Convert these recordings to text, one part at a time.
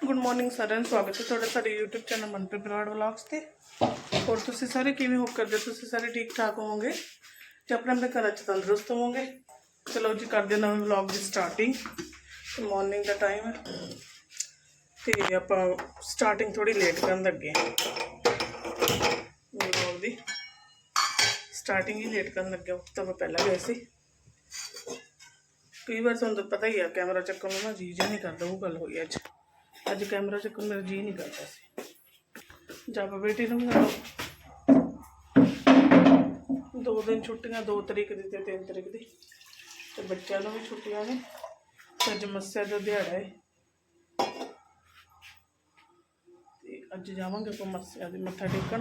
Good morning ਸਾਰਿਆਂ ਨੂੰ ਸਵਾਗਤ ਹੈ ਤੁਹਾਡਾ ਸਾਡੇ YouTube channel Manpreet Brar vlogs ਤੇ ਹੋਰ ਤੁਸੀਂ ਸਾਰੇ ਕਿਵੇਂ ਹੋ ਕਰਦੇ ਹੋ? ਤੁਸੀਂ ਸਾਰੇ ਠੀਕ ਠਾਕ ਹੋਵੋਗੇ ਤੇ ਆਪਣੇ ਆਪਣੇ ਘਰਾਂ 'ਚ ਤੰਦਰੁਸਤ ਹੋਵੋਗੇ ਚਲੋ ਜੀ ਕਰਦੇ ਹਾਂ ਨਵੇਂ ਵਲੌਗ ਦੀ ਸਟਾਰਟਿੰਗ ਮਾਰਨਿੰਗ ਦਾ ਟਾਈਮ ਹੈ ਤੇ ਆਪਾਂ ਸਟਾਰਟਿੰਗ ਥੋੜੀ ਲੇਟ ਕਰਨ ਲੱਗੇ ਹਾਂ ਵਲੌਗ ਦੀ ਸਟਾਰਟਿੰਗ ਹੀ ਲੇਟ ਕਰਨ ਲੱਗੇ ਉਸ ਤੋਂ ਆਪਾਂ ਪਹਿਲਾਂ ਗਏ ਸੀ ਕਈ ਵਾਰ ਤੁਹਾਨੂੰ ਤਾਂ ਪਤਾ ਹੀ ਆ ਕੈਮਰਾ ਚੱਕਣ ਨੂੰ ਨਾ ਜੀ ਜਿਹਾ ਨਹੀਂ ਕਰਦਾ ਉਹ ਗੱਲ ਹੋਈ ਅੱਜ ਅੱਜ ਕੈਮਰਾ ਚੱਕਣ ਨੂੰ ਮੇਰਾ ਜੀ ਨਹੀਂ ਕਰਦਾ ਸੀ। ਜਾ ਬੇਟੀ ਨੂੰ ਵੀ ਦੋ ਦਿਨ ਛੁੱਟੀਆਂ, ਦੋ ਤਰੀਕ ਦੀ ਤੇ ਤਿੰਨ ਤਰੀਕ ਦੀ। ਤੇ ਬੱਚਿਆਂ ਨੂੰ ਵੀ ਛੁੱਟੀਆਂ ਨੇ। ਤੇ ਅੱਜ ਮੱਸਿਆ ਦਾ ਦਿਹਾੜਾ ਹੈ ਤੇ ਅੱਜ ਜਾਵਾਂਗੇ ਆਪਾਂ ਮੱਸਿਆ ਦੇ ਮੱਥਾ ਟੇਕਣ।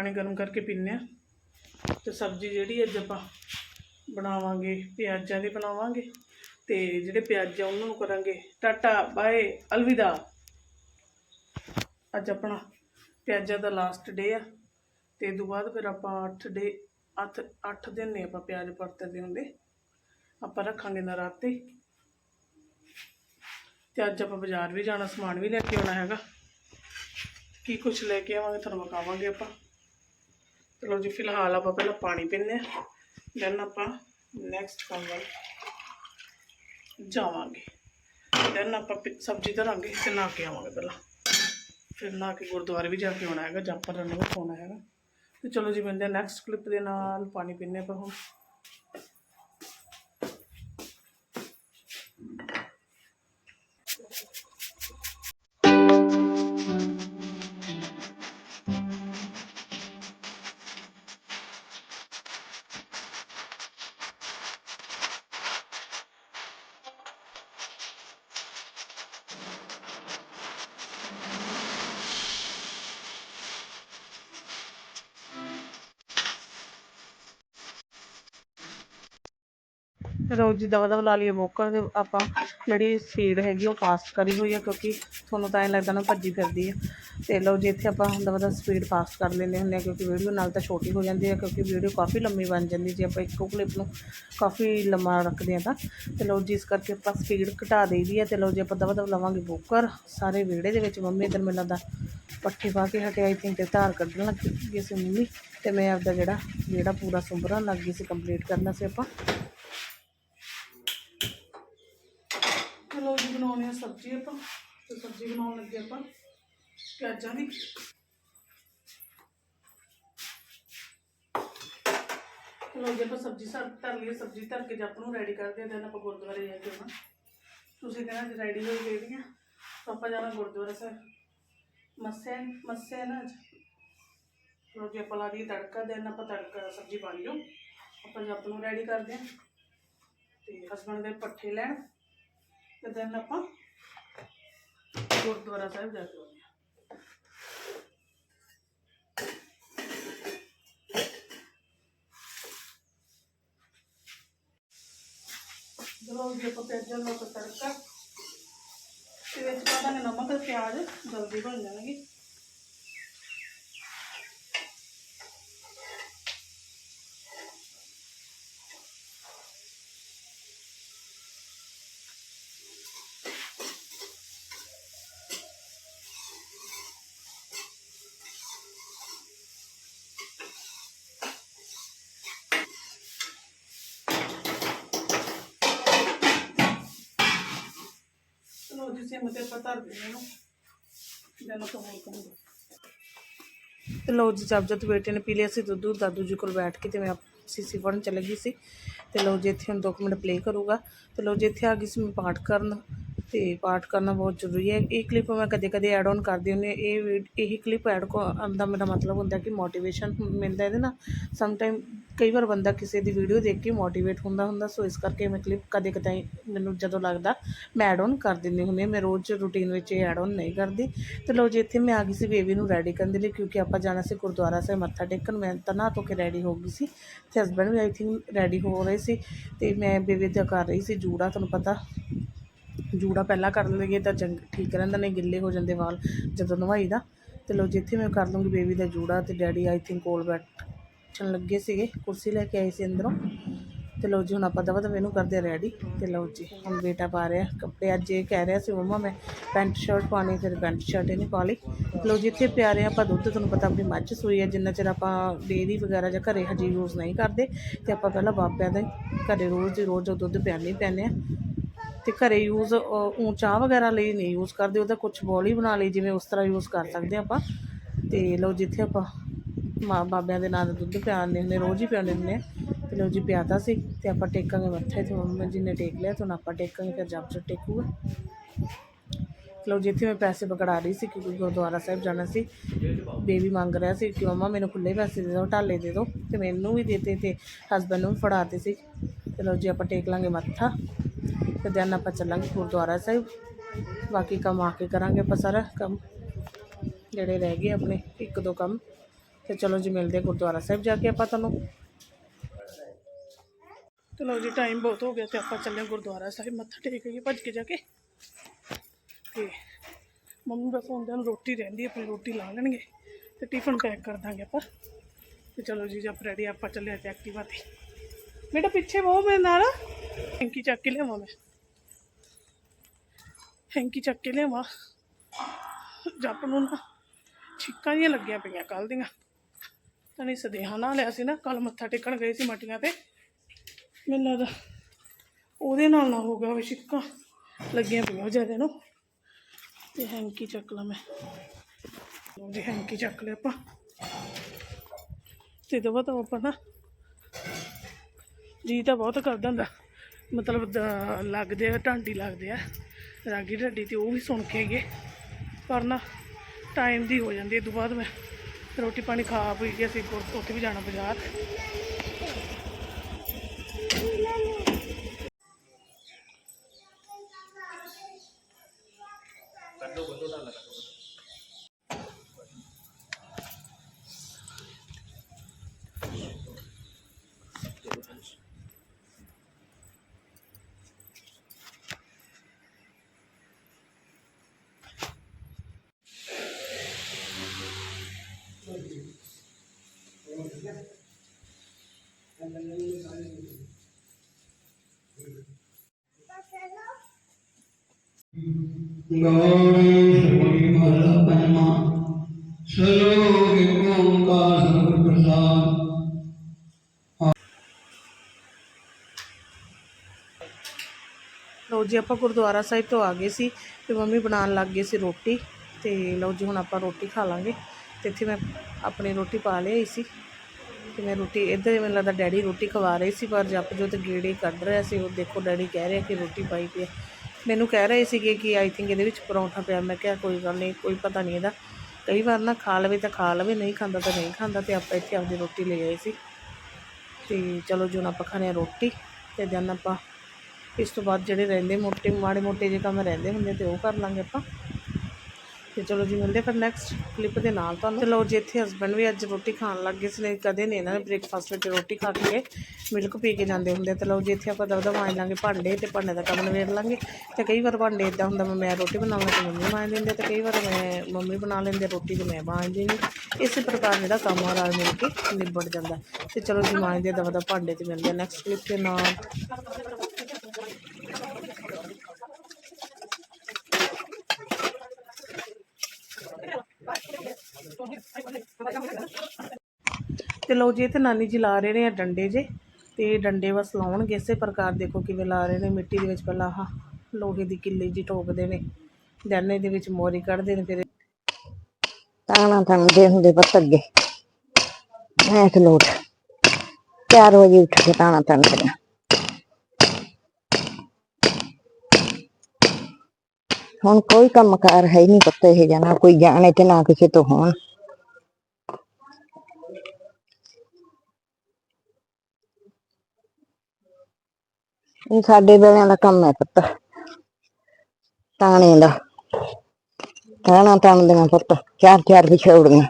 ਪਾਣੀ ਗਰਮ ਕਰਕੇ ਪੀਂਦੇ ਆ ਤੇ ਸਬਜ਼ੀ ਜਿਹੜੀ ਅੱਜ ਆਪਾਂ ਬਣਾਵਾਂਗੇ, ਪਿਆਜ਼ਾਂ ਦੀ ਬਣਾਵਾਂਗੇ ਤੇ ਜਿਹੜੇ ਪਿਆਜ਼ ਆ ਉਹਨਾਂ ਨੂੰ ਕਰਾਂਗੇ। ਟਾਟਾ, ਬਾਏ, ਅਲਵਿਦਾ। ਅੱਜ ਆਪਣਾ ਪਿਆਜ਼ਾਂ ਦਾ ਲਾਸਟ ਡੇ ਆ। ਤੇ ਇਹ ਤੋਂ ਬਾਅਦ ਫਿਰ ਆਪਾਂ 8 ਡੇ 8 8 ਦਿਨ ਨੇ ਆਪਾਂ ਪਿਆਜ਼ ਵਰਤਦੇ ਹੁੰਦੇ। ਆਪਾਂ ਰੱਖਾਂਗੇ ਨਰਾਤੇ। ਤੇ ਅੱਜ ਆਪਾਂ ਬਾਜ਼ਾਰ ਵੀ ਜਾਣਾ, ਸਮਾਨ ਵੀ ਲੈ ਕੇ ਆਉਣਾ ਹੈਗਾ। ਕੀ ਕੁਝ ਲੈ ਕੇ ਆਵਾਂਗੇ, ਤੁਹਾਨੂੰ ਵਿਖਾਵਾਂਗੇ ਆਪਾਂ। ਚਲੋ ਜੀ, ਫਿਲਹਾਲ ਆਪਾਂ ਪਹਿਲਾਂ ਪਾਣੀ ਪੀਂਦੇ ਹਾਂ ਦੈਨ ਆਪਾਂ ਨੈਕਸਟ ਕੰਮ ਵੱਲ ਜਾਵਾਂਗੇ। ਦੈਨ ਆਪਾਂ ਪਿ- ਸਬਜ਼ੀ ਧਰਾਂਗੇ ਤੇ ਨਹਾ ਕੇ ਆਵਾਂਗੇ ਪਹਿਲਾਂ। ਫਿਰ ਨਹਾ ਕੇ ਗੁਰਦੁਆਰੇ ਵੀ ਜਾ ਕੇ ਆਉਣਾ ਹੈਗਾ ਜੰਪਰ ਰਨ ਵੀ ਪਾਉਣਾ ਹੈਗਾ। ਤੇ ਚਲੋ ਜੀ ਬੰਦੇ ਨੈਕਸਟ ਕਲਿੱਪ ਦੇ ਨਾਲ, ਪਾਣੀ ਪੀਂਦੇ ਆਪਾਂ ਹੁਣ। ਰੋਜ਼ ਦੀ ਦਵਾ ਦਵਾ ਲਾ ਲਈਏ ਮੋਕਰ ਤੇ ਆਪਾਂ ਜਿਹੜੀ ਸਪੀਡ ਹੈਗੀ ਉਹ ਫਾਸਟ ਕਰੀ ਹੋਈ ਹੈ ਕਿਉਂਕਿ ਤੁਹਾਨੂੰ ਤਾਂ ਐਂ ਲੱਗਦਾ ਨਾ ਭੱਜੀ ਫਿਰਦੀ ਆ। ਤੇ ਲਓ ਜੇ ਇੱਥੇ ਆਪਾਂ ਦਵਾ ਦਾ ਸਪੀਡ ਫਾਸਟ ਕਰ ਲੈਂਦੇ ਹੁੰਦੇ ਆ ਕਿਉਂਕਿ ਵੀਡੀਓ ਨਾਲ ਤਾਂ ਛੋਟੀ ਹੋ ਜਾਂਦੀ ਹੈ ਕਿਉਂਕਿ ਵੀਡੀਓ ਕਾਫੀ ਲੰਮੀ ਬਣ ਜਾਂਦੀ ਜੇ ਆਪਾਂ ਇੱਕੋ ਕਲਿੱਪ ਨੂੰ ਕਾਫੀ ਲੰਮਾ ਰੱਖਦੇ ਆ ਤਾਂ। ਤੇ ਲਓ ਜੀ ਇਸ ਕਰਕੇ ਆਪਾਂ ਸਪੀਡ ਘਟਾ ਦੇਈਦੀ ਹੈ ਤੇ ਲਓ ਜੇ ਆਪਾਂ ਦਵਾ ਦਵਾ ਲਵਾਂਗੇ ਬੋਕਰ ਸਾਰੇ ਵਿਹੜੇ ਦੇ ਵਿੱਚ ਮੰਮੀ ਇਧਰ ਮੈਨੂੰ ਲੱਗਦਾ ਪੱਠੇ ਪਾ ਕੇ ਹਟੇ ਆਈ ਥਿੰਕ ਤੇ ਧਾਰ ਕੱਢਣ ਲੱਗ ਗਈ ਸੀ ਮੰਮੀ ਤੇ ਮੈਂ ਆਪਦਾ ਜਿਹੜਾ ਜਿਹੜਾ ਪੂਰਾ ਸੁੰਬਰਨ ਲੱਗ ਗਈ ਸੀ ਕੰਪਲੀਟ ਕਰਨਾ ਸੀ ਆਪਾਂ। ਲੋ ਜੀ ਬਣਾਉਣੀ ਆ ਸਬਜ਼ੀ ਆਪਾਂ। ਤੇ ਸਬਜ਼ੀ ਬਣਾਉਣ ਲੱਗੇ ਆਪਾਂ। ਪਿਆਜ਼ਾਂ ਦੀ। ਚਲੋ ਜੀ, ਆਪਾਂ ਸਬਜ਼ੀ ਸਰ ਧਰ ਲਈਏ, ਸਬਜ਼ੀ ਧਰ ਕੇ ਜੱਪ ਨੂੰ ਰੈਡੀ ਕਰਦੇ ਹਾਂ then ਆਪਾਂ ਗੁਰਦੁਆਰੇ ਜਾ ਕੇ ਆਉਣਾ। ਤੁਸੀਂ ਕਹਿਣਾ ਜੀ ਰੈਡੀ ਹੋਈ ਗਏ ਦੀਆਂ। ਆਪਾਂ ਜਾਣਾ ਗੁਰਦੁਆਰਾ ਸਾਹਿਬ। ਮੱਸੇ ਮੱਸੇ ਨਾ ਅੱਜ। ਚਲੋ ਜੀ, ਆਪਾਂ ਲਾ ਦੀ ਤੜਕਾ ਦਿਨ ਆਪਾਂ ਤੜਕਾ, ਸਬਜ਼ੀ ਬਣ ਲਿਓ ਆਪਾਂ ਜੱਪ ਨੂੰ ਰੈਡੀ ਕਰਦੇ ਹਾਂ ਤੇ ਹਸਬੰਡ ਦੇ ਪੱਠੇ ਲੈਣ। ਤੇ then ਆਪਾਂ ਗੁਰਦੁਆਰਾ ਸਾਹਿਬ ਜਾ ਕੇ ਆਉਂਦੇ ਹਾਂ। ਜਦੋਂ ਜੀ ਆਪਾਂ ਪਿਆਜ਼ਾਂ ਤੜਕਾ, ਤੇ ਵਿੱਚ ਪਾ ਦਾਂਗੇ ਨਮਕ ਤੇ ਪਿਆਜ਼, ਜਲਦੀ ਬਣ ਜਾਣਗੇ। ਸਿਮ ਤੇ ਆਪਾਂ ਧਰ ਦਿੰਦੇ ਇਹਨੂੰ ਜਨ ਤੋਂ ਹੋਰ ਤੇ ਲੋ ਜੀ, ਜਦ ਜਦ ਬੇਟੇ ਨੇ ਪੀ ਲਿਆ ਸੀ ਦੁੱਧ, ਦਾਦੂ ਜੀ ਕੋਲ ਬੈਠ ਕੇ ਤੇ ਮੈਂ ਸੀਸੀ ਫੜਨ ਚਲੇ ਗਈ ਸੀ। ਤੇ ਲੋ ਜੀ, ਇੱਥੇ ਹੁਣ 2 ਮਿੰਟ ਪਲੇ ਕਰੂਗਾ। ਤੇ ਲੋ ਜੀ, ਇੱਥੇ ਆ ਗਈ ਸੀ ਮੈਂ ਪਾਠ ਕਰਨ। ਤੇ ਪਾਠ ਕਰਨਾ ਬਹੁਤ ਜ਼ਰੂਰੀ ਹੈ। ਇਹ ਕਲਿੱਪ ਮੈਂ ਕਦੇ ਕਦੇ ਐਡ ਆਨ ਕਰਦੀ ਹੁੰਦੀ ਹਾਂ। ਇਹ ਵੀ- ਇਹੀ ਕਲਿੱਪ ਐਡ ਕਰਨ ਦਾ ਮੇਰਾ ਮਤਲਬ ਹੁੰਦਾ ਕਿ ਮੋਟੀਵੇਸ਼ਨ ਮਿਲਦਾ ਇਹਦੇ ਨਾਲ। ਸਮ ਟਾਈਮ ਕਈ ਵਾਰ ਬੰਦਾ ਕਿਸੇ ਦੀ ਵੀਡੀਓ ਦੇਖ ਕੇ ਮੋਟੀਵੇਟ ਹੁੰਦਾ ਹੁੰਦਾ, ਸੋ ਇਸ ਕਰਕੇ ਮੈਂ ਕਲਿੱਪ ਕਦੇ ਕਦਾਈ ਮੈਨੂੰ ਜਦੋਂ ਲੱਗਦਾ ਮੈਂ ਐਡ ਔਨ ਕਰ ਦਿੰਦੀ ਹੁੰਦੀ ਮੈਂ ਰੋਜ਼ ਰੂਟੀਨ ਵਿੱਚ ਇਹ ਐਡ ਔਨ ਨਹੀਂ ਕਰਦੀ। ਤੇ ਲੋ ਜੀ, ਇੱਥੇ ਮੈਂ ਆ ਗਈ ਸੀ ਬੇਬੀ ਨੂੰ ਰੈਡੀ ਕਰਨ ਦੇ ਲਈ, ਕਿਉਂਕਿ ਆਪਾਂ ਜਾਣਾ ਸੀ ਗੁਰਦੁਆਰਾ ਸਾਹਿਬ ਮੱਥਾ ਟੇਕਣ। ਮੈਂ ਤਾਂ ਨਹਾ ਧੋ ਕੇ ਰੈਡੀ ਹੋ ਗਈ ਸੀ। ਤੇ ਹਸਬੈਂਡ ਵੀ ਆਈ ਥਿੰਕ ਰੈਡੀ ਹੋ ਰਹੇ ਸੀ। ਤੇ ਮੈਂ ਬੇਬੀ ਦਾ ਕਰ ਰਹੀ ਸੀ, ਜੂੜਾ ਤੁਹਾਨੂੰ ਪਤਾ, ਜੂੜਾ ਪਹਿਲਾਂ ਕਰ ਲਈਏ ਤਾਂ ਚੰਗ ਠੀਕ ਰਹਿੰਦਾ ਨਹੀਂ, ਗਿੱਲੇ ਹੋ ਜਾਂਦੇ ਵਾਲ ਜਦੋਂ ਨਵਾਈ ਦਾ। ਤੇ ਲੋ ਜਿੱਥੇ ਮੈਂ ਕਰ ਲੂੰਗੀ ਬੇਬੀ ਦਾ ਜੂੜਾ ਤੇ ਡੈਡੀ ਆਈ ਥਿੰਕ ਕੋਲ ਪੁੱਛਣ ਲੱਗੇ ਸੀਗੇ, ਕੁਰਸੀ ਲੈ ਕੇ ਆਏ ਸੀ ਅੰਦਰੋਂ। ਤੇ ਲਓ ਜੀ, ਹੁਣ ਆਪਾਂ ਦਵਾ ਦਵਾ ਇਹਨੂੰ ਕਰਦੇ ਰੈਡੀ ਤੇ ਲਓ ਜੀ, ਹੁਣ ਬੇਟਾ ਪਾ ਰਿਹਾ, ਕੱਪੜੇ ਅੱਜ ਇਹ ਕਹਿ ਰਿਹਾ ਸੀ ਮੰਮਾ, ਮੈਂ ਪੈਂਟ ਸ਼ਰਟ ਪਾਣੀ ਫਿਰ ਪੈਂਟ ਸ਼ਰਟ ਇਹਨੇ ਪਾ ਲਈ। ਲੋ ਜਿੱਥੇ ਪਿਆਰੇ ਆਪਾਂ ਦੁੱਧ, ਤੁਹਾਨੂੰ ਪਤਾ ਆਪਣੀ ਮੱਝ ਸੂਈ ਹੈ ਜਿੰਨਾ ਚਿਰ ਆਪਾਂ ਡੇਅਰੀ ਵਗੈਰਾ ਜਾਂ ਘਰੇ ਹਜੇ ਯੂਜ਼ ਨਹੀਂ ਕਰਦੇ। ਤੇ ਆਪਾਂ ਪਹਿਲਾਂ ਬਾਬਿਆਂ ਦਾ ਹੀ ਘਰੇ ਰੋਜ਼ ਦੀ ਰੋਜ਼ ਉਹ ਦੁੱਧ ਪਿਆਣੀ ਪੈਂਦੇ ਆ। ਤੇ ਘਰੇ ਯੂਜ਼ ਉਹ ਚਾਹ ਵਗੈਰਾ ਲਈ ਨਹੀਂ ਯੂਜ਼ ਕਰਦੇ ਉਹਦਾ ਕੁਝ ਹੀ ਬਣਾ ਲਈ, ਜਿਵੇਂ ਉਸ ਤਰ੍ਹਾਂ ਯੂਜ਼ ਕਰ ਸਕਦੇ ਆਪਾਂ। ਤੇ ਲਓ ਜਿੱਥੇ ਆਪਾਂ ਮਾਂ ਬਾਬਿਆਂ ਦੇ ਨਾਂ ਦਾ ਦੁੱਧ ਪਿਆਉਂਦੇ ਹੁੰਦੇ, ਰੋਜ਼ ਹੀ ਪਿਆਉਂਦੇ ਹੁੰਦੇ ਆ। ਤੇ ਲੋ ਜੀ ਪਿਆਦਾ ਸੀ ਤੇ ਆਪਾਂ ਟੇਕਾਂਗੇ ਮੱਥੇ ਤੇ ਮੰਮੀ ਜੀ ਨੇ ਟੇਕ ਲਿਆ ਤੇ ਹੁਣ ਆਪਾਂ ਟੇਕਾਂਗੇ, ਫਿਰ ਜਪ ਚ ਟੇਕੂਗਾ। ਲੋ ਜਿੱਥੇ ਮੈਂ ਪੈਸੇ ਪਕੜਾ ਰਹੀ ਸੀ ਕਿਉਂਕਿ ਗੁਰਦੁਆਰਾ ਸਾਹਿਬ ਜਾਣਾ ਸੀ। ਬੇਬੀ ਮੰਗ ਰਿਹਾ ਸੀ ਕਿ ਮਮਾ ਮੈਨੂੰ ਖੁੱਲੇ ਪੈਸੇ ਦੇ ਦਿਓ, ਢਾਲੇ ਦੇ ਦਿਓ, ਤੇ ਮੈਨੂੰ ਵੀ ਦੇਤੇ ਤੇ ਹਸਬੰਡ ਨੂੰ ਵੀ ਫੜਾਤੇ ਸੀ। ਤੇ ਲੋ ਜੀ, ਆਪਾਂ ਟੇਕ ਲਾਂਗੇ ਮੱਥਾ, ਤੇ ਦੈਨ ਆਪਾਂ ਚੱਲਾਂਗੇ ਗੁਰਦੁਆਰਾ ਸਾਹਿਬ। ਬਾਕੀ ਕੰਮ ਆ ਕੇ ਕਰਾਂਗੇ ਆਪਾਂ ਸਾਰਾ ਕੰਮ। ਜਿਹੜੇ ਰਹਿ ਗਏ ਆਪਣੇ, ਇੱਕ ਦੋ ਕੰਮ। ਤੇ ਚਲੋ ਜੀ, ਮਿਲਦੇ ਹਾਂ ਗੁਰਦੁਆਰਾ ਸਾਹਿਬ ਜਾ ਕੇ ਆਪਾਂ ਤੁਹਾਨੂੰ। ਚਲੋ ਜੀ ਟਾਈਮ ਬਹੁਤ ਹੋ ਗਿਆ ਤੇ ਆਪਾਂ ਚੱਲੇ ਗੁਰਦੁਆਰਾ ਸਾਹਿਬ। ਮੱਥਾ ਟੇਕ ਕੇ ਭੱਜ ਕੇ ਜਾ ਕੇ। ਤੇ ਮੰਮੀ ਬਸ ਹੁੰਦਿਆਂ ਨੂੰ ਰੋਟੀ ਰਹਿੰਦੀ, ਆਪਣੀ ਰੋਟੀ ਲਾ ਲੈਣਗੇ ਤੇ ਟਿਫਨ ਪੈਕ ਕਰ ਦਾਂਗੇ ਆਪਾਂ। ਤੇ ਚਲੋ ਜੀ, ਜਦ ਰੈਡੀ ਆਪਾਂ ਚੱਲੇ ਤੇ ਐਕਟਿਵਾ ਤੇ। ਬੇਟਾ, ਪਿੱਛੇ ਬਹੁ ਮੇਰੇ ਨਾਲ। ਹੈਂਕੀ ਚੱਕ ਕੇ ਲਿਆਵਾਂ ਮੈਂ। ਹੈਂਕੀ ਚੱਕ ਕੇ ਲਿਆਵਾਂ। ਜੱਪ ਨੂੰ ਨਾ ਛਿੱਕਾਂ ਜਿਹੀਆਂ ਲੱਗੀਆਂ ਪਈਆਂ ਕੱਲ ਦੀਆਂ। ਨਹੀਂ ਸਦੇਹਾ ਨਾ ਲਿਆ ਸੀ ਨਾ ਕੱਲ ਮੱਥਾ ਟੇਕਣ ਗਏ ਸੀ ਮਟੀਆਂ ਤੇ। ਮੈਨੂੰ ਲੱਗਦਾ ਉਹਦੇ ਨਾਲ ਨਾ ਹੋ ਗਿਆ ਹੋਵੇ ਛਿੱਕਾਂ। ਲੱਗੀਆਂ ਪਈਆਂ ਜ਼ਿਆਦਾ ਨੂੰ। ਤੇ ਹੈਂਕੀ ਚੱਕ ਲਾ ਮੈਂ। ਉਹਦੀ ਹੈਂਕੀ ਚੱਕ ਲਿਆ ਆਪਾਂ। ਤੇ ਦਵਾ ਤਾਂ ਆਪਾਂ ਨਾ ਜੀ ਤਾਂ ਬਹੁਤ ਕਰਦਾ ਹੁੰਦਾ। ਮਤਲਬ ਦ- ਲੱਗਦੇ ਆ, ਢਾਂਡੀ ਲੱਗਦੇ ਆ। ਰਾਗੀ ਢਾਡੀ ਤੇ ਉਹ ਵੀ ਸੁਣ ਕੇ ਗਏ ਪਰ ਨਾ ਟਾਈਮ ਦੀ ਹੋ ਜਾਂਦੀ ਹੈ ਤੋਂ ਬਾਅਦ ਮੈਂ ਰੋਟੀ ਪਾਣੀ ਖਾ ਪੀ ਕੇ ਅਸੀਂ ਉੱਥੇ ਵੀ ਜਾਣਾ ਬਾਜ਼ਾਰ। ਗਾਉਣੀ ਹੋਈ ਮਹਲਾ ਪੰਜਵਾਂ ਸਲੋਕ ਓੰਕਾਰ ਸਤਿਗੁਰ ਪ੍ਰਸਾਦ ਲਓ ਜੀ, ਆਪਾਂ ਗੁਰਦੁਆਰਾ ਸਾਹਿਬ ਤੋਂ ਆ ਗਏ ਸੀ ਤੇ ਮੰਮੀ ਬਣਾਉਣ ਲੱਗ ਗਏ ਸੀ ਰੋਟੀ ਤੇ ਲਓ ਜੀ, ਹੁਣ ਆਪਾਂ ਰੋਟੀ ਖਾ ਲਾਂਗੇ ਤੇ ਇੱਥੇ ਮੈਂ ਆਪਣੀ ਰੋਟੀ ਪਾ ਲਈ ਸੀ ਤੇ ਮੈਂ ਰੋਟੀ, ਇੱਧਰ ਮੈਨੂੰ ਲੱਗਦਾ ਡੈਡੀ ਰੋਟੀ ਖਵਾ ਰਹੇ ਸੀ, ਪਰ ਜਪ ਜੋ ਤੇ ਗੇੜੇ ਕੱਢ ਰਿਹਾ ਸੀ, ਉਹ ਦੇਖੋ ਡੈਡੀ ਕਹਿ ਰਿਹਾ ਕਿ ਰੋਟੀ ਪਾਈ ਪਈ ਮੈਨੂੰ ਕਹਿ ਰਹੇ ਸੀਗੇ ਕਿ ਆਈ ਥਿੰਕ ਇਹਦੇ ਵਿੱਚ ਪਰੌਂਠਾ ਪਿਆ। ਮੈਂ ਕਿਹਾ, ਕੋਈ ਗੱਲ ਨਹੀਂ, ਕੋਈ ਪਤਾ ਨਹੀਂ ਇਹਦਾ। ਕਈ ਵਾਰ ਨਾ ਖਾ ਲਵੇ ਤਾਂ ਖਾ ਲਵੇ, ਨਹੀਂ ਖਾਂਦਾ ਤਾਂ ਨਹੀਂ ਖਾਂਦਾ ਤੇ ਆਪਾਂ ਇੱਥੇ ਆਪਦੀ ਰੋਟੀ ਲੈ ਆਏ ਸੀ। ਤੇ ਚਲੋ ਜੀ ਆਪਾਂ ਖਾਣੇ ਆ ਰੋਟੀ ਤੇ ਜਨ ਆਪਾਂ ਇਸ ਤੋਂ ਬਾਅਦ ਜਿਹੜੇ ਰਹਿੰਦੇ ਮੋਟੇ, ਮਾੜੇ ਮੋਟੇ ਜੇ ਕੰਮ ਰਹਿੰਦੇ ਹੁੰਦੇ ਤੇ ਉਹ ਕਰ ਲਾਂਗੇ ਆਪਾਂ। ਤੇ ਚਲੋ ਜੀ ਮਿਲਦੇ ਫਿਰ ਨੈਕਸਟ ਕਲਿੱਪ ਦੇ ਨਾਲ ਤੁਹਾਨੂੰ। ਤੇ ਲਓ ਜੀ ਇੱਥੇ ਹਸਬੰਡ ਵੀ ਅੱਜ ਰੋਟੀ ਖਾਣ ਲੱਗ ਗਏ ਸੀ, ਨਹੀਂ ਕਦੇ ਨਹੀਂ ਇਹਨਾਂ ਨੇ ਬ੍ਰੇਕਫਾਸਟ ਵਿੱਚ ਰੋਟੀ ਖਾ ਕੇ ਮਿਲਕ ਪੀ ਕੇ ਜਾਂਦੇ ਹੁੰਦੇ ਤੇ ਲਓ ਜੀ ਇੱਥੇ ਆਪਾਂ ਦਵਦਾ ਮਾਂਜ ਲਾਂਗੇ ਭਾਂਡੇ ਤੇ ਭਾਂਡੇ ਦਾ ਕੰਮ ਨਵੇੜ ਲਾਂਗੇ। ਤੇ ਕਈ ਵਾਰ ਭਾਂਡੇ ਇਦਾਂ ਹੁੰਦਾ ਮੈਂ ਮੈਂ ਰੋਟੀ ਬਣਾਉਣਾ ਤੇ ਮੰਮੀ ਮਾਂਜ ਦਿੰਦੇ ਤੇ ਕਈ ਵਾਰ ਮੈਂ ਮੰਮੀ ਬਣਾ ਲੈਂਦੇ ਰੋਟੀ ਤੇ ਮੈਂ ਮਾਂਜਦੀ ਦਿੰਦੀ ਇਸੇ ਪ੍ਰਕਾਰ ਜਿਹੜਾ ਕੰਮ ਆ ਰਲ ਮਿਲ ਕੇ ਨਿਬੜ ਜਾਂਦਾ। ਤੇ ਚਲੋ ਜੀ ਮਾਂਜਦੇ ਦਵਦਾ ਭਾਂਡੇ ਤੇ ਮਿਲਦੇ ਨੈਕਸਟ ਕਲਿੱਪ ਦੇ ਨਾਲ। ਤੇ ਲਓ ਜੀ ਤੇ ਨਾਨੀ ਜੀ ਲਾ ਰਹੇ ਨੇ ਇਹ ਡੰਡੇ ਜੇ, ਤੇ ਡੰਡੇ ਬਸ ਲਾਉਣਗੇ ਇਸੇ ਪ੍ਰਕਾਰ ਦੇਖੋ ਕਿਵੇਂ ਲਾ ਰਹੇ ਨੇ, ਮਿੱਟੀ ਦੇ ਵਿੱਚ ਪਹਿਲਾਂ ਆਹ ਲੋਹੇ ਦੀ ਕਿੱਲੀ ਜੀ ਠੋਕਦੇ ਨੇ ਦੈਨ ਦੇ ਵਿੱਚ ਮੋਰੀ ਕੱਢਦੇ ਨੇ, ਫਿਰ ਤਾਣਾ ਤਣਦੇ ਹੁੰਦੇ ਪੁੱਤ ਅੱਗੇ। ਮੈਂ ਲੋਟ। 4 ਵਜੇ ਉੱਠ ਕੇ ਤਾਣਾ ਤਣਦੇ ਹੁਣ ਕੋਈ ਕੰਮਕਾਰ ਹੈ ਹੀ ਨਹੀਂ ਪੁੱਤ ਇਹ ਜਾਣਾ ਕੋਈ ਜਾਣੇ ਤੇ ਨਾ ਕਿਸੇ ਤੋਂ ਹੋਣ। ਇਹ ਸਾਡੇ ਵੇਲਿਆਂ ਦਾ ਕੰਮ ਹੈ ਪੁੱਤ ਤਾਣੇ ਦਾ। ਤਾਣਾ ਤਾਣਦੀਆਂ ਪੁੱਤ, ਚਾਰ ਚਾਰ ਵਿਛੋੜੀਆਂ,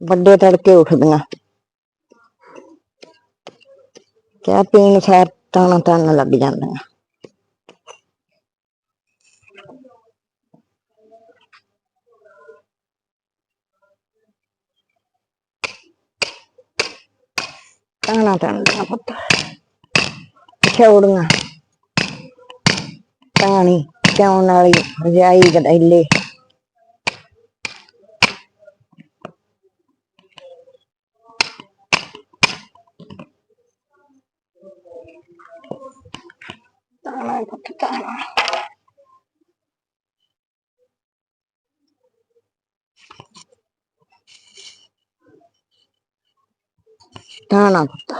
ਵੱਡੇ ਤੜਕੇ ਉੱਠਦੀਆਂ। ਚਾਹ ਪੀਣ ਸਾਰ ਤਾਣਾ ਤਾਣ ਲੱਗ ਜਾਂਦੀਆਂ। ਤਾਣਾ ਤਾਣਾ ਪੁੱਤ ਛੋੜੀਆਂ ਤਾਣੀ ਕਿਉਂ ਨਾਲੀ ਰਜਾਈ ਗਦੈਲੇ ਤਾਣਾ ਪੁੱਤ ਤਾਣਾ ਤਾਣਾ ਪੁੱਤ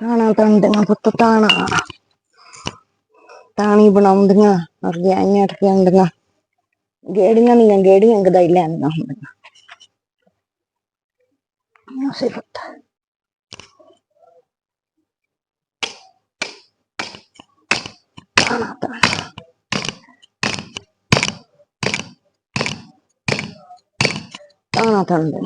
ਤਾਣਾ ਤੰਦੀਆਂ ਪੁੱਤ ਤਾਣਾ ਤਾਣੀ ਬਣਾਉਂਦੀਆਂ ਰਜਾਈਆਂ ਟਕਿਆਂਦੀਆਂ ਗੇੜੀਆਂ ਦੀਆਂ ਗੇੜੀਆਂ, ਗਦਾਈ ਲੈਂਦੀਆਂ ਹੁੰਦੀਆਂ। ਉਸੇ ਪੁੱਤ। ਤਾਣਾ ਤਾਣਾ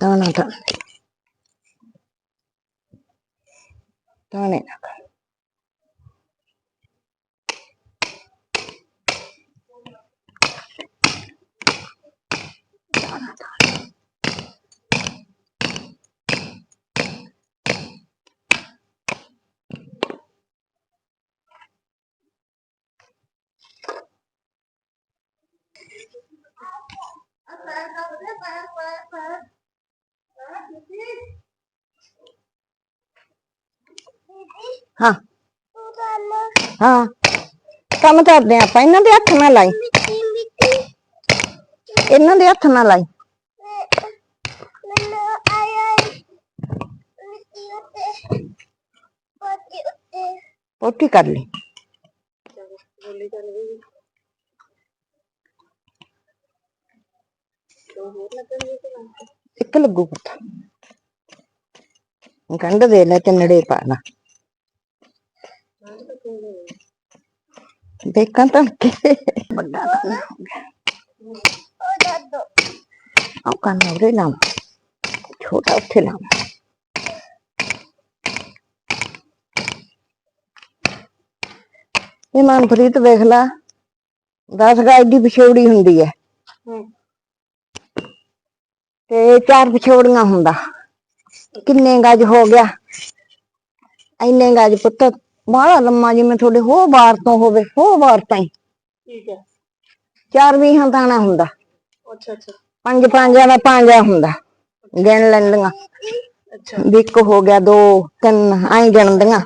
တောင်းတော့တောင်းနေတာ ਕੰਮ ਕਰਦੇ ਆਂ ਆਪਾਂ, ਇਹਨਾਂ ਦੇ ਹੱਥ ਨਾਲ ਲਾਈ। ਇਹਨਾਂ ਦੇ ਹੱਥ ਨਾਲ ਲਾਈ। ਪੋਟੀ ਕਰ ਲਈ। ਇੱਕ ਲੱਗੂ ਪੁੱਤ। ਗੰਢ ਦੇ ਲੈ ਤੇ ਨੜੇ ਪਾਣਾ ਦੇਖਾਂ ਤਾਂ ਕਿ ਵੱਡਾ ਕੰਨ ਹੋ ਗਿਆ ਆਹ ਕੰਨ ਉਰੇ ਲਾਵਾਂ ਛੋਟਾ ਉੱਥੇ ਲਾਵਾਂ ਇਹ ਮਨਪ੍ਰੀਤ ਵੇਖ ਲਾ 10 ਗਾਇ ਦੀ ਵਿਛੋੜੀ ਹੁੰਦੀ ਹੈ ਤੇ ਚਾਰ ਵਿਛੋੜੀਆਂ ਹੁੰਦਾ ਕਿੰਨੇ ਗਜ ਹੋ ਗਿਆ ਇੰਨੇ ਗਜ ਪੁੱਤ ਬਾਹਲਾ ਲੰਮਾ ਜਿਵੇਂ ਤੁਹਾਡੇ ਹੋ ਬਾਰ ਤੋਂ ਹੋਵੇ ਹੋ ਬਾਰ ਤਾਈਂ। ਠੀਕ ਹੈ। ਚਾਰ ਵੀਹਾਂ ਦਾਣਾ ਹੁੰਦਾ। ਅੱਛਾ ਅੱਛਾ। ਪੰਜ ਪੰਜਾਂ ਦਾ ਪੰਜਾ ਹੁੰਦਾ। ਗਿਣ ਲੈਂਦੀਆਂ। ਅੱਛਾ। ਵੀ ਇੱਕ ਹੋ ਗਿਆ ਦੋ ਤਿੰਨ ਐਂ ਗਿਣਦੀਆਂ।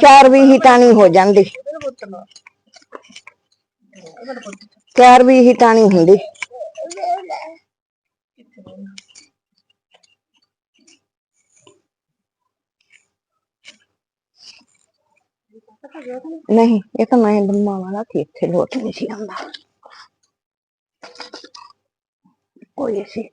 ਚਾਰ ਵੀ ਹੀ ਟਾਣੀ ਹੋ ਜਾਂਦੀ। ਚਾਰ ਵੀ ਹੀ ਟਾਣੀ ਹੁੰਦੀ। ਨਹੀਂ ਇਹ ਤਾਂ ਮੈਂ ਬੰਮਾ ਵਾਲਾ ਸੀ ਇੱਥੇ ਲੋਟ ਨਹੀਂ ਸੀ ਆਉਂਦਾ। ਕੋਈ ਸੀ।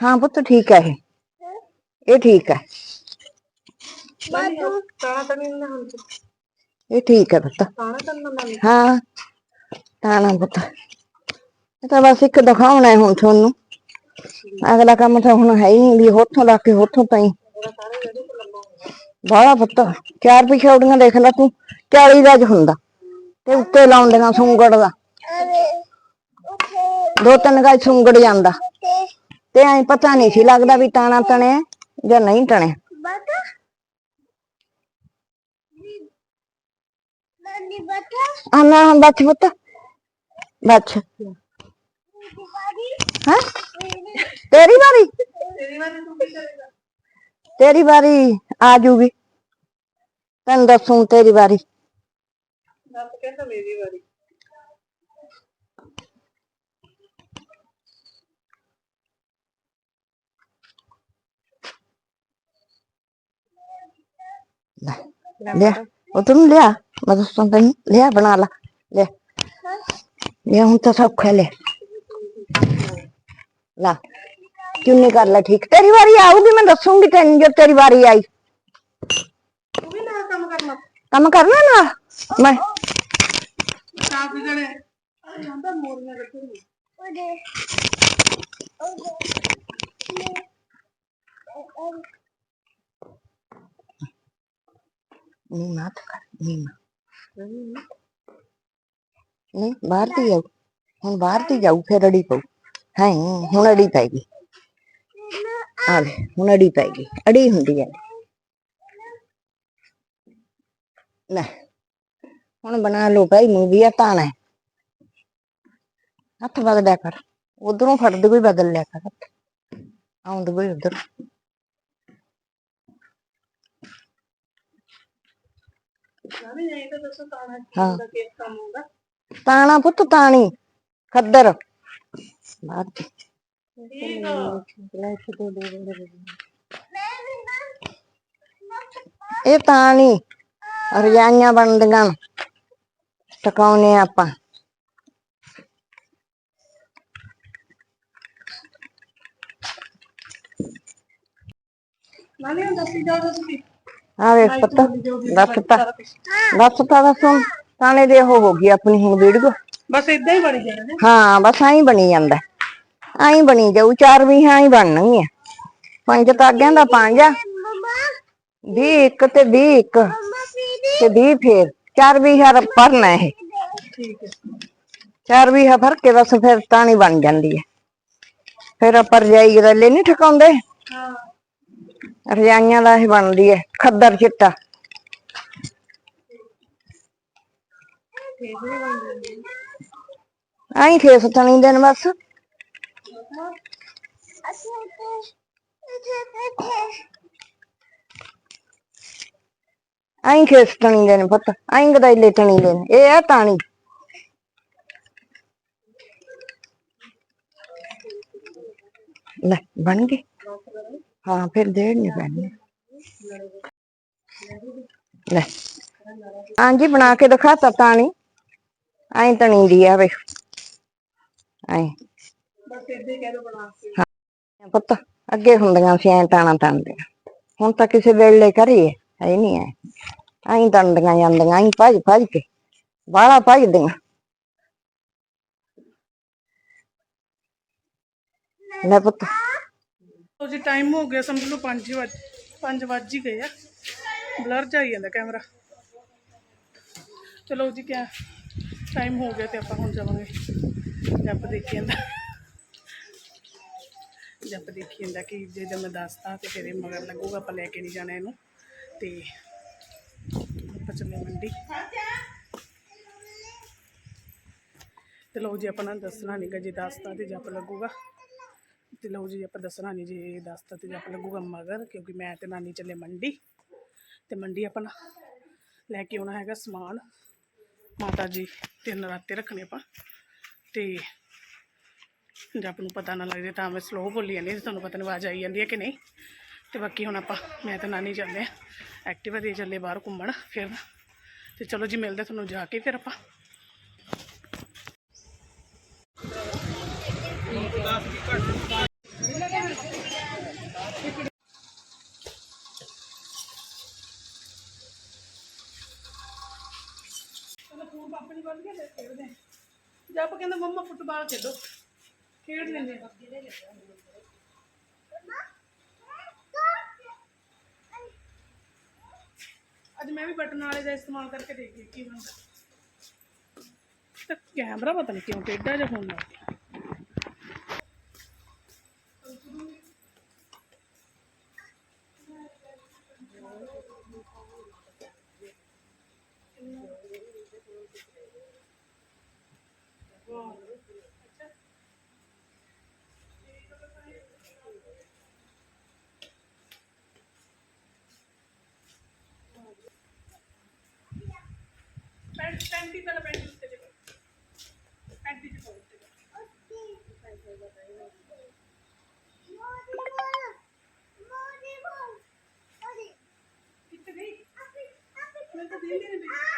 ਹਾਂ ਪੁੱਤ ਠੀਕ ਹੈ ਇਹ। ਇਹ ਠੀਕ ਹੈ ਤਾਣਾ ਤਣੀ ਨਾ ਹੁਣ ਇਹ ਠੀਕ ਹੈ ਪੁੱਤ। ਤਾਣਾ ਤਣਾ ਨਾ ਹਾਂ। ਤਾਣਾ ਪੁੱਤ। ਇਹ ਤਾਂ ਬਸ ਇੱਕ ਦਿਖਾਉਣਾ ਹੈ ਹੁਣ ਤੁਹਾਨੂੰ। ਅਗਲਾ ਕੰਮ ਤਾਂ ਹੁਣ ਹੈ ਹੀ ਨਹੀਂ ਵੀ ਹੋਠੋਂ ਲਾ ਕੇ ਹੋਠੋਂ ਤਾਈ। ਬਾਹਲਾ ਪੁੱਤ ਚਾਰ ਪਿਛੋੜੀਆਂ ਦੇਖ ਲੈ ਤੂੰ 40 ਗਜ ਹੁੰਦਾ। ਤੇ ਉੱਤੇ ਲਾਉਂਦੀਆਂ ਸੁੰਗੜ ਦਾ। ਦੋ ਤਿੰਨ ਗਜ ਸੁੰਗੜ ਜਾਂਦਾ। ਤੇ ਐ ਪਤਾ ਨਹੀਂ ਸੀ ਲੱਗਦਾ ਵੀ ਤਾਣਾ ਤਣਿਆ ਜਾਂ ਨਹੀਂ ਤਣਿਆ। ਆ ਨਾ ਬੱਚ ਪੁੱਤ। ਅੱਛਾ। ਹੈ? ਤੇਰੀ ਵਾਰੀ। ਤੇਰੀ ਵਾਰੀ ਆ ਜੂਗੀ। ਤੈਨੂੰ ਦੱਸੂ ਤੇਰੀ ਵਾਰੀ। ਦੱਸ ਵਾਰੀ ਲੈ ਉਹ ਤੂੰ ਲਿਆ। ਮੈਂ ਤੈਨੂੰ। ਲਿਆ, ਬਣਾ ਲਾ। ਲੈ ਲਿਆ ਹੁਣ ਤਾਂ ਸੌਖਾ ਲੈ ਲਾ ਚੁੰਨੀ ਕਰ ਲੈ ਠੀਕ ਤੇਰੀ ਵਾਰੀ ਆਊਗੀ ਮੈਂ ਦੱਸੂਗੀ ਤੈਨੂੰ ਜਦ ਤੇਰੀ ਵਾਰੀ ਆਈ ਤੂੰ ਵੀ ਨਾਲ ਕੰਮ ਕਰਨਾ ਕੰਮ ਕਰਨਾ ਨਾ ਮੈਂ ਸਾਫ਼ ਹੀ ਗਲੇ ਜਾਂਦਾ ਮੋਰੀਆਂ ਰੱਖੂਗੀ ਨਹੀਂ ਤਾਂ ਬਾਹਰ ਦੀ ਜਾਊ ਹੁਣ ਬਾਹਰ ਦੀ ਜਾਊ ਫਿਰ ਅੜੀ ਪਊ। ਹੈ ਹੁਣ ਅੜੀ ਪੈਗੀ ਆ ਲੈ ਹੁਣ ਅੜੀ ਪੈਗੀ ਅੜੀ ਹੁੰਦੀ ਹੈ ਲੈ ਹੁਣ ਬਣਾ ਲਓ ਭਾਈ ਮੂਵੀ ਆ ਤਾਣਾ ਹੱਥ ਬਦਲਿਆ ਕਰ ਉਧਰੋਂ ਫੜਦੇ ਕੋਈ ਬਦਲ ਲਿਆ ਕਰ। ਆਉਂਦੇ ਕੋਈ ਉਧਰ। ਨਹੀਂ ਨਹੀਂ ਤਾਂ ਦੱਸੋ ਤਾਣਾ ਹਾਂ। ਤਾਣਾ ਪੁੱਤ ਤਾਣੀ ਖੱਦਰ। ਇਹ ਤਾਣੀ ਰਜਾਈਆਂ ਬਣਦੀਆਂ। ਟਕਾਉਨੇ ਆਪਾਂ। ਨਾਲੇ ਦੱਸੀ ਜਾਓ ਤੁਸੀਂ। ਆ ਵੇਖ ਪੁੱਤ ਦੱਸਤਾ ਦੱਸਤਾ ਦੱਸੋ ਤਾਣੇ ਦੇ ਉਹ ਹੋ ਗਈ ਆਪਣੀ ਹੁਣ ਵੀਡੀਓ ਬਸ ਇਦਾਂ ਹੀ ਬਣੀ ਜਾਣਾ ਹਾਂ ਬਸ ਐਂ ਬਣੀ ਜਾਂਦਾ। ਐਂ ਬਣੀ ਜਾਊ ਚਾਰ ਵੀ ਐਂ ਬਣਨਗੀਆਂ। ਪੰਜ ਤਾਗਿਆਂ ਦਾ ਪੰਜ ਆ। ਵੀਹ ਇੱਕ ਤੇ ਵੀਹ ਇੱਕ ਤੇ ਵੀਹ ਫੇਰ। ਚਾਰ ਵੀ ਹਰ ਭਰਨਾ ਇਹ। ਠੀਕ ਹੈ। ਚਾਰ ਵੀ ਹਾ ਭਰ ਕੇ ਬਸ ਫਿਰ ਤਾਣੀ ਬਣ ਜਾਂਦੀ ਹੈ। ਫਿਰ ਆਪਾਂ ਰਜਾਈ ਗੱਲੇ ਨਹੀਂ ਠਕਾਉਂਦੇ। ਹਾਂ। ਰਜਾਈਆਂ ਦਾ ਇਹ ਬਣਦੀ ਹੈ ਖੱਦਰ ਚਿੱਟਾ। ਠੀਕ ਨਹੀਂ ਬਣ ਜਾਂਦੀ ਐਂ ਖੇਸ ਤਣੀ ਦਿਨ ਬਸ। ਐਂ ਖੇਸ ਤਣੀ ਦਿਨ ਪੁੱਤ। ਐਂ ਗਦਾਈਲੇ ਤਣੀ ਦਿਨ। ਇਹ ਆ ਤਾਣੀ। ਲੈ, ਬਣ ਗਏ। ਹਾਂ, ਫਿਰ ਦੇੜ ਨਹੀਂ ਪੈਣੀ। ਲੈ। ਹਾਂਜੀ, ਬਣਾ ਕੇ ਦਿਖਾਤਾ ਤਾਣੀ। ਐਂ ਤਣੀ ਦੀ ਆ ਵੇਖ ਐਂ ਬਸ ਇਦਾਂ ਕਹਿ ਦੋ ਬਣਾ ਕੇ। ਪੁੱਤ ਅੱਗੇ ਹੁੰਦੀਆਂ ਸੀ ਐਂ ਤਾਣਾ ਤਣਦੀਆਂ ਹੁਣ ਤਾਂ ਕਿਸੇ ਵੇਲੇ ਕਰੀਏ ਹੈ ਨਹੀਂ ਐ। ਐਂ ਤਣਦੀਆਂ ਜਾਂਦੀਆਂ ਐਂ ਭੱਜ ਭੱਜ ਕੇ ਬਾਹਲਾ ਭੱਜਦੀਆਂ। ਲੈ ਪੁੱਤ। ਲੋ ਜੀ ਟਾਈਮ ਹੋ ਗਿਆ ਸਮਝ ਲਓ 5 ਵਜ 5 ਵੱਜ ਹੀ ਗਏ ਆ। ਬਲਰ ਆਈ ਜਾਂਦਾ ਕੈਮਰਾ। ਚਲੋ ਜੀ ਕਿਆ ਟਾਈਮ ਹੋ ਗਿਆ ਤੇ ਆਪਾਂ ਹੁਣ ਜਾਵਾਂਗੇ। ਜੱਪ ਦੇਖੀ ਜਾਂਦਾ। ਜੱਪ ਦੇਖੀ ਜਾਂਦਾ ਕਿ ਜੇ ਜਦ ਮੈਂ ਦੱਸਦਾ ਤੇ ਫਿਰ ਇਹ ਮਗਰ ਲੱਗੂਗਾ, ਆਪਾਂ ਲੈ ਕੇ ਨਹੀਂ ਜਾਣਾ ਇਹਨੂੰ। ਤੇ ਆਪਾਂ ਚੱਲੇ ਮੰਡੀ। ਤੇ ਲਓ ਜੀ, ਆਪਾਂ ਨਾ ਦੱਸਣਾ ਨਹੀਂਗਾ ਜੇ ਦੱਸਦਾ ਤੇ ਜੱਪ ਲੱਗੂਗਾ। ਤੇ ਲਓ ਜੀ, ਆਪਾਂ ਦੱਸਣਾ ਨਹੀਂ ਜੀ ਦੱਸਦਾ ਤੇ ਜੱਪ ਲੱਗੂਗਾ ਮਗਰ, ਕਿਉਂਕਿ ਮੈਂ ਤੇ ਨਾਨੀ ਚੱਲੇ ਮੰਡੀ। ਤੇ ਮੰਡੀ ਆਪਾਂ ਲੈ ਕੇ ਆਉਣਾ ਹੈਗਾ ਸਮਾਨ। ਮਾਤਾ ਜੀ ਤੇ ਨਰਾਤੇ ਰੱਖਣੇ ਆਪਾਂ। ਤੇ ਜੱਪ ਨੂੰ ਪਤਾ ਨਾ ਲੱਗੇ ਤਾਂ ਮੈਂ ਸਲੋ ਬੋਲੀ ਜਾਂਦੀ ਹਾਂ, ਤੁਹਾਨੂੰ ਪਤਾ ਨਹੀਂ ਆਵਾਜ਼ ਆਈ ਜਾਂਦੀ ਹੈ ਕਿ ਨਹੀਂ। ਤੇ ਬਾਕੀ ਹੁਣ ਆਪਾਂ ਮੈਂ ਤਾਂ ਨਾਨੀ ਚੱਲਦੇ ਆ ਐਕਟਿਵਾ ਦੇ ਚੱਲੇ ਬਾਹਰ ਘੁੰਮਣ ਫਿਰ। ਤੇ ਚਲੋ ਜੀ ਮਿਲਦੇ ਤੁਹਾਨੂੰ ਜਾ ਕੇ ਫਿਰ ਆਪਾਂ। ਕਹਿੰਦਾ ਫੋਨ ਪਾਪਾ ਨਹੀਂ ਬੰਦ ਕੇ ਤੇ ਖੇਡਦੇ ਆ। ਜੱਪ ਕਹਿੰਦਾ ਮੰਮਾ ਫੁੱਟਬਾਲ ਖੇਡੋ, ਖੇਡ ਲੈਂਦੇ ਆ। ਅੱਜ ਮੈਂ ਵੀ ਬਟਨ ਵਾਲੇ ਦਾ ਇਸਤੇਮਾਲ ਕਰਕੇ ਦੇਖੀ ਕੀ ਬਣਦਾ ਤੇ ਕੈਮਰਾ ਪਤਾ ਨਹੀਂ ਕਿਉਂ ਟੇਢਾ ਜਿਹਾ ਹੋਣ Thank you.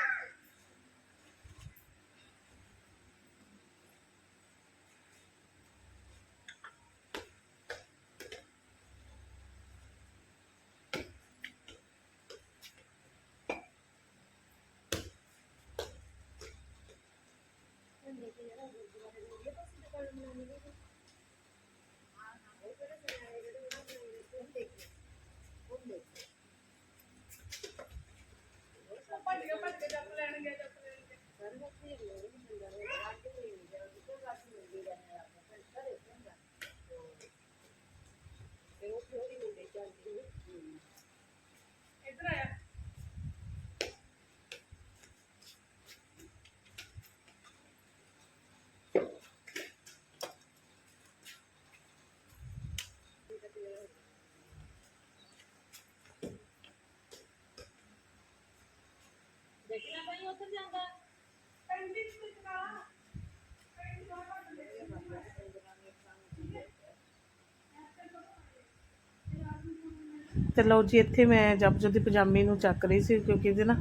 ਤੇ ਲਓ ਜੀ, ਇੱਥੇ ਮੈਂ ਜਪਜੋ ਦੀ ਪਜਾਮੀ ਨੂੰ ਚੱਕ ਰਹੀ ਸੀ ਕਿਉਂਕਿ ਇਹਦੇ ਨਾ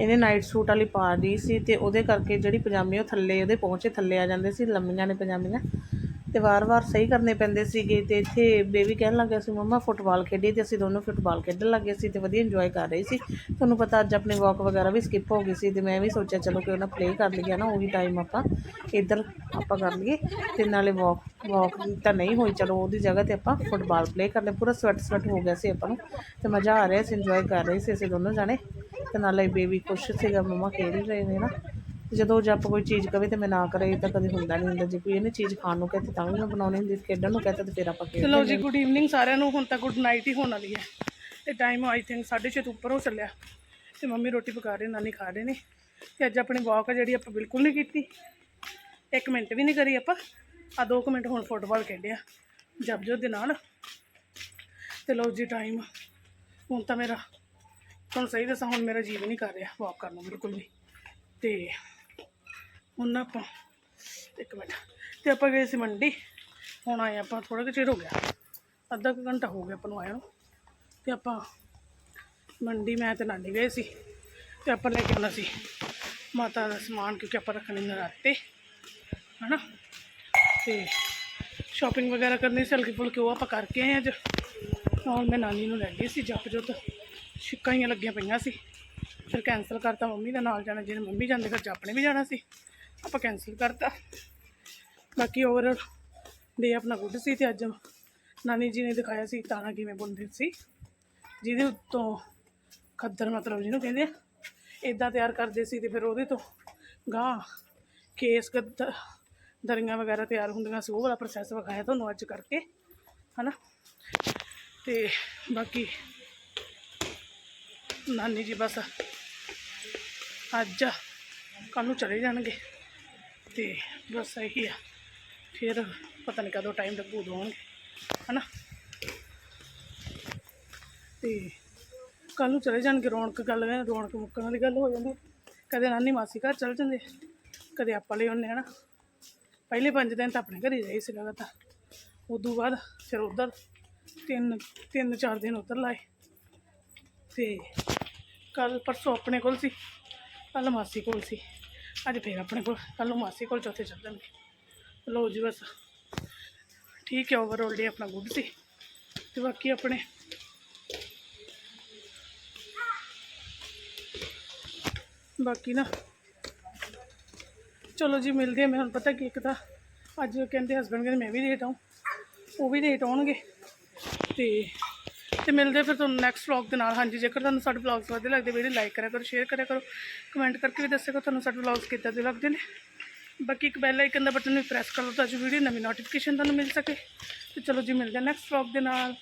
ਇਹਨੇ ਨਾਈਟ ਸੂਟ ਵਾਲੀ ਪਾ ਰਹੀ ਸੀ ਤੇ ਉਹਦੇ ਕਰਕੇ ਜਿਹੜੀ ਪਜਾਮੀ ਉਹ ਥੱਲੇ, ਉਹਦੇ ਪਹੁੰਚੇ ਥੱਲੇ ਆ ਜਾਂਦੇ ਸੀ, ਲੰਮੀਆਂ ਨੇ ਪਜਾਮੀਆਂ। ਤੇ ਵਾਰ-ਵਾਰ ਸਹੀ ਕਰਨੇ ਪੈਂਦੇ ਸੀਗੇ ਤੇ ਇੱਥੇ ਬੇਬੀ ਕਹਿਣ ਲੱਗ ਗਿਆ ਸੀ, ਮੰਮਾ, ਫੁੱਟਬਾਲ ਖੇਡੀ ਤੇ ਅਸੀਂ ਦੋਨੋਂ ਫੁੱਟਬਾਲ ਖੇਡਣ ਲੱਗੇ ਸੀ ਤੇ ਵਧੀਆ ਇੰਜੋਏ ਕਰ ਰਹੇ ਸੀ। ਤੁਹਾਨੂੰ ਪਤਾ ਅੱਜ ਆਪਣੀ ਵਾਕ ਵਗੈਰਾ ਵੀ ਸਕਿਪ ਹੋ ਗਈ ਸੀ ਤੇ ਮੈਂ ਵੀ ਸੋਚਿਆ ਚਲੋ ਕਿ ਉਹਨਾਂ ਪਲੇ ਕਰ ਲਈਏ ਨਾ, ਉਹੀ ਟਾਈਮ ਆਪਾਂ ਇੱਧਰ ਆਪਾਂ ਕਰ ਲਈਏ ਤੇ ਨਾਲੇ ਵਾਕ ਵਾਕ ਤਾਂ ਨਹੀਂ ਹੋਈ, ਚਲੋ ਉਹਦੀ ਜਗ੍ਹਾ ਤੇ ਆਪਾਂ ਫੁੱਟਬਾਲ ਪਲੇ ਕਰ ਲਏ। ਪੂਰਾ ਸਵੈਟ ਸਵੈਟ ਹੋ ਗਿਆ ਸੀ ਆਪਾਂ ਨੂੰ ਤੇ ਮਜ਼ਾ ਆ ਰਿਹਾ ਸੀ ਇੰਜੋਏ ਕਰ ਰਹੇ ਸੀ ਅਸੀਂ ਦੋਨੋਂ ਜਾਣੇ ਤੇ ਨਾਲੇ ਬੇਬੀ ਖੁਸ਼ ਸੀਗਾ, ਮੰਮਾ ਖੇਡ ਰਹੇ ਨੇ ਨਾ। ਜਦੋਂ ਜੱਪ ਕੋਈ ਚੀਜ਼ ਕਵੇ ਤੇ ਮੈਂ ਨਾ ਕਰੇ ਤਾਂ ਕਦੇ ਹੁੰਦਾ ਨਹੀਂ ਹੁੰਦਾ। ਜੇ ਕੋਈ ਇਹਨੇ ਚੀਜ਼ ਖਾਣ ਨੂੰ ਕਹੇ ਤੇ ਵੀ ਮੈਂ ਬਣਾਉਣੀ ਹੁੰਦੀ ਖੇਡਣ ਨੂੰ ਕਹਤਾ ਤੇ ਫਿਰ ਆਪਾਂ ਖੇਡ ਚਲੋ ਜੀ ਗੁੱਡ ਈਵਨਿੰਗ ਸਾਰਿਆਂ ਨੂੰ। ਹੁਣ ਤਾਂ ਗੁੱਡ ਨਾਈਟ ਹੀ ਹੋਣ ਵਾਲੀ ਹੈ। ਤੇ ਟਾਈਮ ਆਈ ਥਿੰਕ 6:30 ਤੋਂ ਉੱਪਰ ਹੋ ਚੱਲਿਆ। ਤੇ ਮੰਮੀ ਰੋਟੀ ਪਕਾ ਰਹੇ ਨਾਨੀ ਖਾ ਰਹੇ ਨੇ। ਤੇ ਅੱਜ ਆਪਣੀ ਵਾਕ ਜਿਹੜੀ ਆਪਾਂ ਬਿਲਕੁਲ ਨਹੀਂ ਕੀਤੀ। ਇੱਕ ਮਿੰਟ ਵੀ ਨਹੀਂ ਕਰੀ ਆਪਾਂ। ਆ ਦੋ ਕੁ ਮਿੰਟ ਹੁਣ ਫੁੱਟਬਾਲ ਖੇਡਿਆ। ਜਪਜੋ ਦੇ ਨਾਲ। ਤੇ ਜੀ ਟਾਈਮ ਹੁਣ ਤਾਂ ਮੇਰਾ ਤੁਹਾਨੂੰ ਸਹੀ ਦੱਸਾਂ ਹੁਣ ਮੇਰਾ ਜੀਵ ਨਹੀਂ ਕਰ ਰਿਹਾ ਵਾਕ ਕਰਨ ਨੂੰ ਬਿਲਕੁਲ ਵੀ। ਤੇ ਹੁਣ ਨਾ ਆਪਾਂ, ਇੱਕ ਮਿੰਟ। ਤੇ ਆਪਾਂ ਗਏ ਸੀ ਮੰਡੀ। ਹੁਣ ਆਏ ਆਪਾਂ ਥੋੜਾ ਕੁ ਚਿਰ ਹੋ ਗਿਆ। ਅੱਧਾ ਕੁ ਘੰਟਾ ਹੋ ਗਿਆ ਆਪਾਂ ਨੂੰ ਆਇਆ ਨੂੰ। ਤੇ ਆਪਾਂ ਮੰਡੀ, ਮੈਂ ਤੇ ਨਾਨੀ ਗਏ ਸੀ। ਤੇ ਆਪਾਂ ਲੈ ਕੇ ਆਉਣਾ ਸੀ ਮਾਤਾ ਦਾ ਸਮਾਨ, ਕਿਉਂਕਿ ਆਪਾਂ ਰੱਖਣੇ ਨਰਾਤੇ। ਹਨਾ? ਤੇ ਸ਼ਾਪਿੰਗ ਵਗੈਰਾ ਕਰਨੀ ਸੀ, ਹਲਕੀ ਫੁਲਕੀ ਉਹ ਆਪਾਂ ਕਰਕੇ ਆਏ ਅੱਜ। ਨਾਲ ਮੈਂ ਨਾਨੀ ਨੂੰ ਲੈ ਗਈ ਸੀ, ਜੱਪ ਜੁੱਤ ਛਿੱਕਾਂ ਲੱਗੀਆਂ ਪਈਆਂ ਸੀ। ਫਿਰ ਕੈਂਸਲ ਕਰਤਾ ਮੰਮੀ ਦੇ, ਨਾਲ ਜਾਣਾ ਜਿਹਨੇ ਮੰਮੀ ਜਾਂਦੇ, ਫਿਰ ਜਪ ਨੇ ਵੀ ਜਾਣਾ ਸੀ। ਆਪਾਂ ਕੈਂਸਲ ਕਰਤਾ। ਬਾਕੀ ਓਵਰਆਲ ਡੇ ਆਪਣਾ ਗੁੱਡ ਸੀ ਤੇ ਅੱਜ ਨਾਨੀ ਜੀ ਨੇ ਦਿਖਾਇਆ ਸੀ ਤਾਣਾ ਕਿਵੇਂ ਬੁਣਦੇ ਸੀ। ਜਿਹਦੇ ਉੱਤੋਂ ਖੱਦਰ ਮਤਲਬ ਜਿਹਨੂੰ ਕਹਿੰਦੇ ਆ ਇਦਾਂ ਤਿਆਰ ਕਰਦੇ ਸੀ ਤੇ ਫਿਰ ਉਹਦੇ ਤੋਂ ਗਾਂ ਕੇਸ ਗੱਦ, ਦਰੀਆਂ ਵਗੈਰਾ ਤਿਆਰ ਹੁੰਦੀਆਂ ਸੀ, ਉਹ ਵਾਲਾ ਪ੍ਰੋਸੈਸ ਵਿਖਾਇਆ ਤੁਹਾਨੂੰ ਅੱਜ ਕਰਕੇ, ਹਨਾ? ਤੇ ਬਾਕੀ ਨਾਨੀ ਜੀ ਬਸ ਅੱਜ ਕੱਲ੍ਹ ਨੂੰ ਚਲੇ ਜਾਣਗੇ। ਤੇ ਬਸ ਇਹੀ ਆ। ਫਿਰ ਪਤਾ ਨਹੀਂ ਕਦੋਂ ਟਾਈਮ ਲੱਗੂ ਉਦੋਂ ਆਉਣਗੇ, ਹਨਾ? ਤੇ ਕੱਲ ਨੂੰ ਚਲੇ ਜਾਣਗੇ ਰੌਣਕ ਗੱਲ ਹੈ ਰੌਣਕ ਮੁੱਕਣ ਦੀ ਗੱਲ ਹੋ ਜਾਂਦੀ। ਕਦੇ ਨਾਨੀ ਮਾਸੀ ਘਰ ਚਲ ਜਾਂਦੇ, ਕਦੇ ਆਪਾਂ ਲੈ ਆਉਂਦੇ, ਹਨਾ? ਪਹਿਲੇ ਪੰਜ ਦਿਨ ਤਾਂ ਆਪਣੇ ਘਰ ਹੀ ਰਹੇ ਸੀ ਲਗਾਤਾਰ। ਉਦੋਂ ਬਾਅਦ ਫਿਰ ਉਧਰ ਤਿੰਨ ਤਿੰਨ, ਚਾਰ ਦਿਨ ਉਧਰ ਲਾਏ। ਤੇ ਕੱਲ ਪਰਸੋਂ ਆਪਣੇ ਕੋਲ ਸੀ ਕੱਲ ਮਾਸੀ ਕੋਲ ਸੀ। ਅੱਜ ਫੇਰ ਆਪਣੇ ਕੋਲ ਕੱਲ ਨੂੰ ਮਾਸੀ ਕੋਲ ਚੌਥੇ ਚੱਲ ਜਾਣਗੇ। ਲਓ ਜੀ ਬਸ। ਠੀਕ ਹੈ ਓਵਰਆਲ ਡੇ ਆਪਣਾ ਗੁੱਡ ਸੀ। ਤੇ ਬਾਕੀ ਆਪਣੇ ਬਾਕੀ ਨਾ ਚਲੋ ਜੀ, ਮਿਲਦੇ ਆ ਮੈਂ ਹੁਣ ਪਤਾ ਕਿ ਇੱਕ ਤਾਂ ਅੱਜ ਕਹਿੰਦੇ ਹਸਬੰਡ ਕਹਿੰਦੇ ਮੈਂ ਵੀ ਲੇਟ ਆਉਂ ਉਹ ਵੀ ਲੇਟ ਆਉਣਗੇ। ਤੇ ਤੇ ਮਿਲਦੇ ਫਿਰ ਤੁਹਾਨੂੰ ਨੈਕਸਟ ਵਲੌਗ ਦੇ ਨਾਲ। ਹਾਂਜੀ, ਜੇਕਰ ਤੁਹਾਨੂੰ ਸਾਡੇ ਵਲੌਗਸ ਵਧੀਆ ਲੱਗਦੇ, ਵੀਡੀਓ ਲਾਈਕ ਕਰਿਆ ਕਰੋ ਸ਼ੇਅਰ ਕਰਿਆ ਕਰੋ ਕਮੈਂਟ ਕਰਕੇ ਵੀ ਦੱਸਿਆ ਕਰੋ ਤੁਹਾਨੂੰ ਸਾਡੇ ਵਲੌਗਸ ਕਿੱਦਾਂ ਦੇ ਲੱਗਦੇ ਨੇ। ਬਾਕੀ ਇੱਕ ਬੈਲ ਆਈਕਨ ਦਾ ਬਟਨ ਵੀ ਪ੍ਰੈਸ ਕਰ ਲਓ ਤਾਂ ਜੋ ਵੀਡੀਓ ਨਵੀਂ ਨੋਟੀਫਿਕੇਸ਼ਨ ਤੁਹਾਨੂੰ ਮਿਲ ਸਕੇ। ਤੇ ਚਲੋ ਜੀ, ਮਿਲਦੇ ਹਾਂ ਨੈਕਸਟ ਵਲੌਗ ਦੇ ਨਾਲ।